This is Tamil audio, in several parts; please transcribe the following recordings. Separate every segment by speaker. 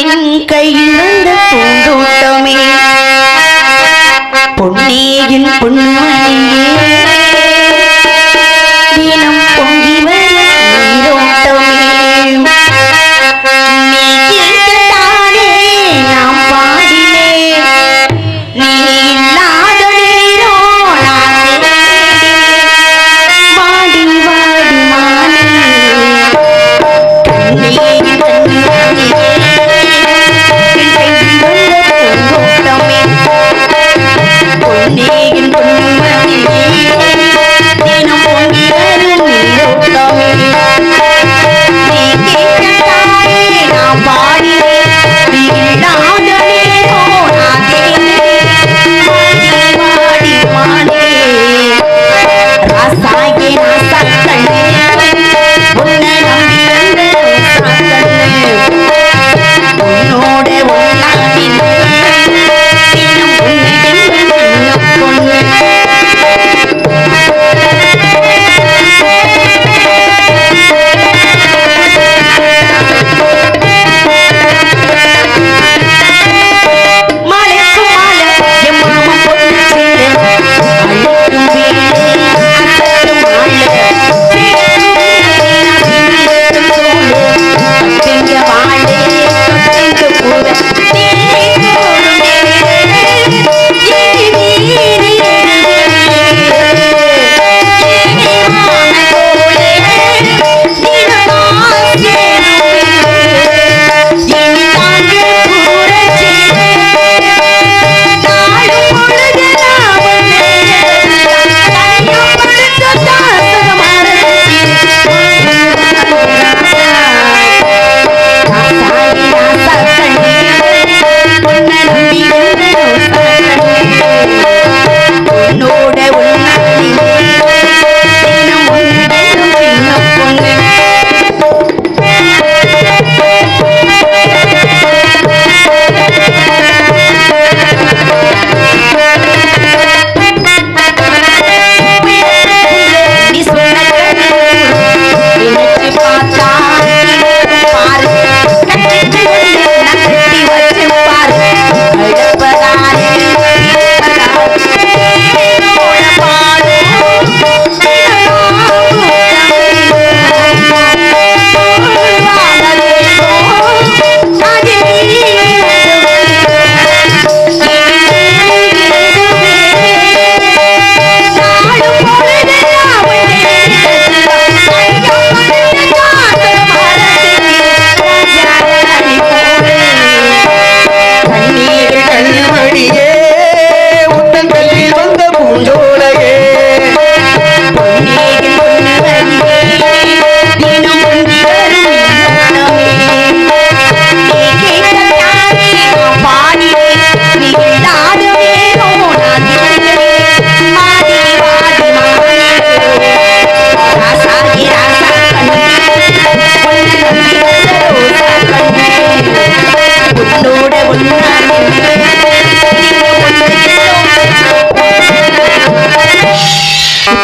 Speaker 1: என் கையில் வந்த பூந்தோட்டமே பொன்னேயின் பொன்மணி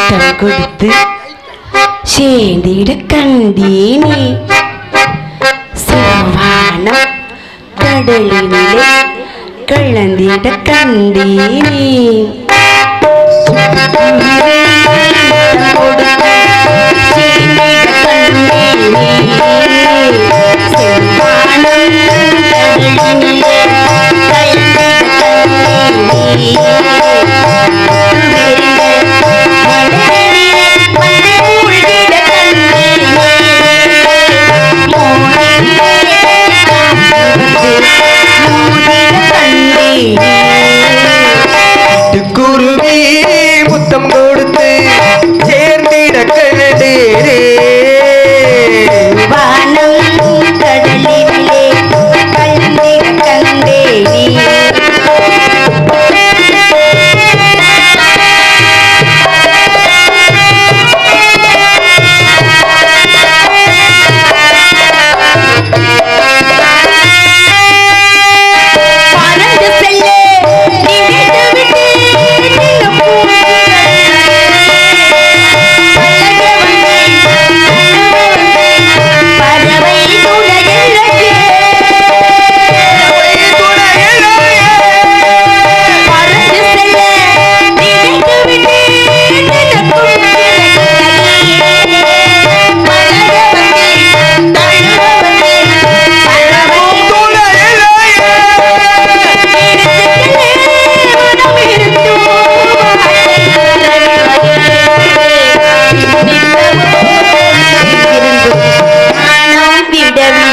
Speaker 1: முத்தம் கொடுத்து சேந்திட கண்டேனே. சவானம் கடலினிலே கலந்திட கண்டேனே.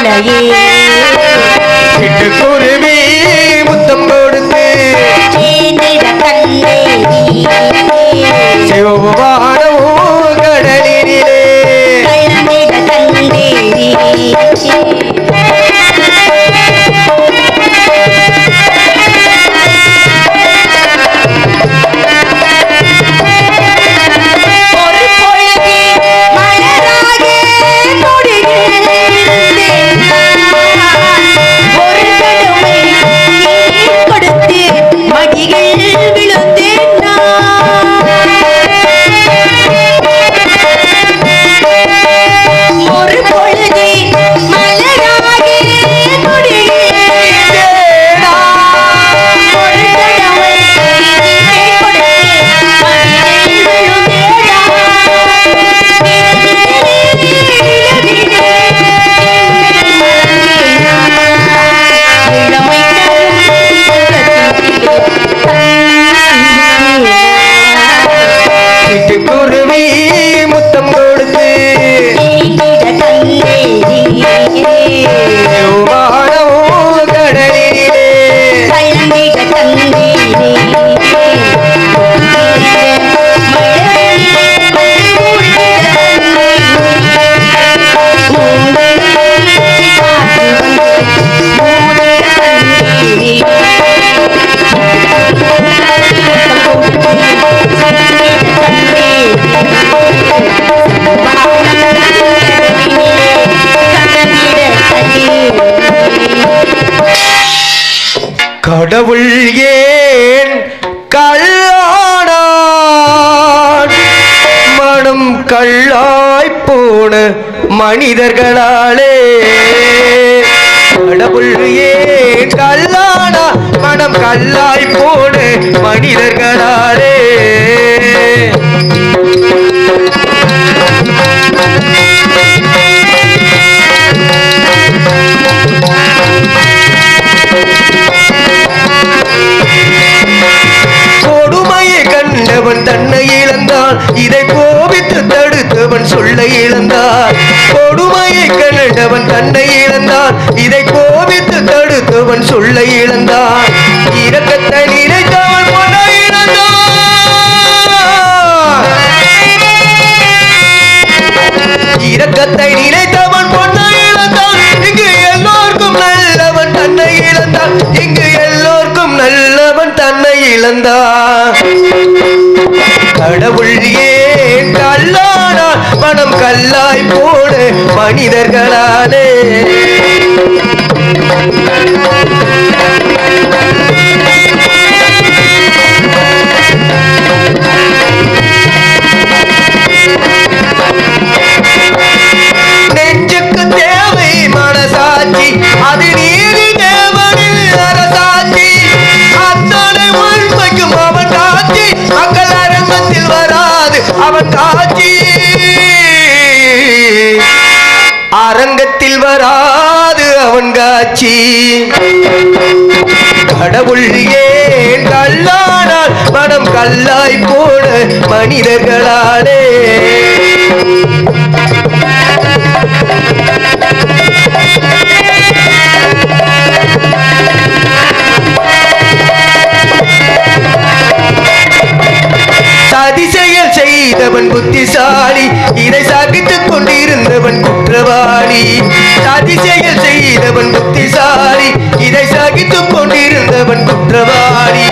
Speaker 1: மலையே.
Speaker 2: சிட்டுக்குருவி முத்தம் கொடுத்து சிவபுவானம் கடவுள் ஏன் கல்லானான் மனம் கல்லாய் போன மனிதர்களாலே. கடவுள் ஏன் கல்லானா மனம் கல்லாய் போன மனிதர்களாலே. இதை கோபித்து தடுத்தவன் சொல்ல இழந்தார். கொடுமையை கண்டவன் தன்னை இழந்தார். இதை கோபித்து தடுத்தவன் சொல்ல இழந்தார். இரக்கத்தை நினைத்தான் மனிதர்களாலே. மனம் கல்லாய் போன மனிதர்களாலே. சதிசெயல் செய்தவன் புத்திசாலி இதை சகித்துக் கொண்டிருந்தவன் குற்றவாளி. சதிசெயல் செய்தவன் புத்திசாலி இதை சகித்துக் கொண்டிருந்தவன் குற்றவாளி.